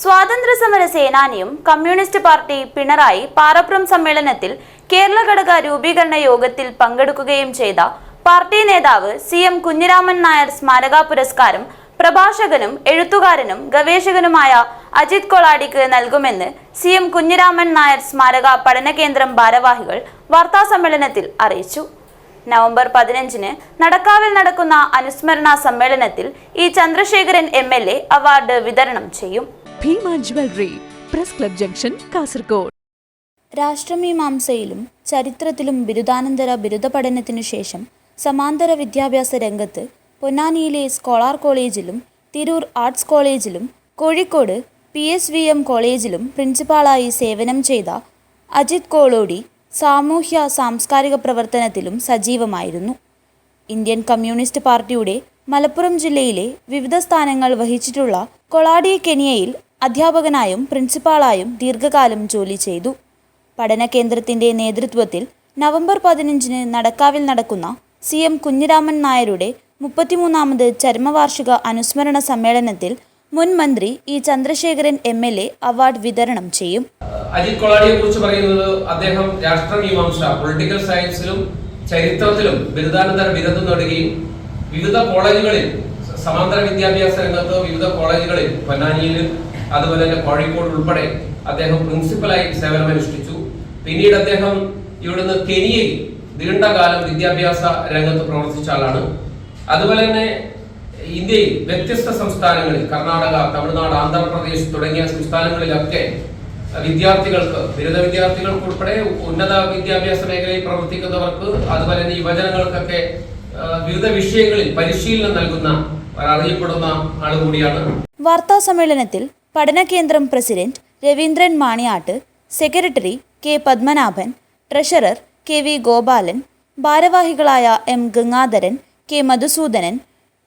സ്വാതന്ത്ര്യ സമര സേനാനിയും കമ്മ്യൂണിസ്റ്റ് പാർട്ടി പിണറായി പാറപ്പുറം സമ്മേളനത്തിൽ കേരള ഘടക രൂപീകരണ യോഗത്തിൽ പങ്കെടുക്കുകയും ചെയ്ത പാർട്ടി നേതാവ് സി എം കുഞ്ഞിരാമൻ നായർ സ്മാരക പുരസ്കാരം പ്രഭാഷകനും എഴുത്തുകാരനും ഗവേഷകനുമായ അജിത് കൊളാടിക്ക് നൽകുമെന്ന് സി എം കുഞ്ഞിരാമൻ നായർ സ്മാരക പഠന കേന്ദ്രം ഭാരവാഹികൾ വാർത്താസമ്മേളനത്തിൽ അറിയിച്ചു. നവംബർ പതിനഞ്ചിന് നടക്കാവിൽ നടക്കുന്ന അനുസ്മരണ സമ്മേളനത്തിൽ ഈ ചന്ദ്രശേഖരൻ എ അവാർഡ് വിതരണം ചെയ്യും. Bhima jewellery press club junction Kasaragod. രാഷ്ട്രമീമാംസയിലും ചരിത്രത്തിലും ബിരുദാനന്തര ബിരുദ പഠനത്തിനു ശേഷം സമാന്തര വിദ്യാഭ്യാസ രംഗത്ത് പൊന്നാനിയിലെ സ്കോളാർ കോളേജിലും തിരൂർ ആർട്സ് കോളേജിലും Kozhikode P S V M കോളേജിലും പ്രിൻസിപ്പാളായി സേവനം ചെയ്ത അജിത് കോളോടി സാമൂഹ്യ സാംസ്കാരിക പ്രവർത്തനത്തിലും സജീവമായിരുന്നു. ഇന്ത്യൻ കമ്മ്യൂണിസ്റ്റ് പാർട്ടിയുടെ മലപ്പുറം ജില്ലയിലെ വിവിധ സ്ഥാനങ്ങൾ വഹിച്ചിട്ടുള്ള കൊളാടി കെനിയയിൽ അധ്യാപകനായും പ്രിൻസിപ്പാളായും ദീർഘകാലം ജോലി ചെയ്തു. പഠന കേന്ദ്രത്തിന്റെ നേതൃത്വത്തിൽ നവംബർ പതിനഞ്ചിന് നടക്കാവിൽ നടക്കുന്ന സി എം കുഞ്ഞിരാമൻ നായരുടെ മുപ്പത്തിമൂന്നാമത് ചരമവാർഷിക അനുസ്മരണ സമ്മേളനത്തിൽ മുൻ മന്ത്രി E Chandrasekharan M L A award വിതരണം ചെയ്യും. അജിത് കൊളാടിയെ കുറിച്ച് പറയുന്നത് അദ്ദേഹം രാഷ്ട്രമീമാംസ പൊളിറ്റിക്കൽ സയൻസിലും ചരിത്രത്തിലും ബിരുദാനന്തര ബിരുദം നേടുകയും വിവിധ കോളേജുകളിൽ സമാന്തര വിദ്യാഭ്യാസ രംഗത്ത് വിവിധ കോളേജുകളിൽ പൊന്നാനിയിൽ അതുപോലെ തന്നെ കോഴിക്കോട് ഉൾപ്പെടെ അദ്ദേഹം പ്രിൻസിപ്പലായി സേവനമനുഷ്ഠിച്ചു പിന്നീട് അദ്ദേഹം ഇവിടുന്ന് കെനിയയിൽ നീണ്ടകാലം വിദ്യാഭ്യാസ രംഗത്ത് പ്രവർത്തിച്ച ആളാണ്. അതുപോലെ തന്നെ ഇന്ത്യയിൽ വ്യത്യസ്ത സംസ്ഥാനങ്ങളിൽ കർണാടക തമിഴ്നാട് ആന്ധ്രാപ്രദേശ് തുടങ്ങിയ സംസ്ഥാനങ്ങളിലൊക്കെ വിദ്യാർത്ഥികൾക്ക് ബിരുദ വിദ്യാർത്ഥികൾക്ക് ഉൾപ്പെടെ ഉന്നത വിദ്യാഭ്യാസ മേഖലയിൽ പ്രവർത്തിക്കുന്നവർക്ക് അതുപോലെ തന്നെ യുവജനങ്ങൾക്കൊക്കെ വിവിധ വിഷയങ്ങളിൽ പരിശീലനം നൽകുന്ന അറിയപ്പെടുന്ന ആൾ കൂടിയാണ് വാർത്താ സമ്മേളനത്തിൽ പഠനകേന്ദ്രം president Raveendran Maniyatt secretary K Padmanabhan treasurer K V Gopalan ഭാരവാഹികളായ M Gangadharan K Madhusoodanan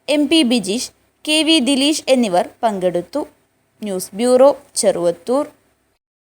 M P Bijeesh K V Dileesh എന്നിവർ പങ്കെടുത്തു. News bureau Cheruvathur.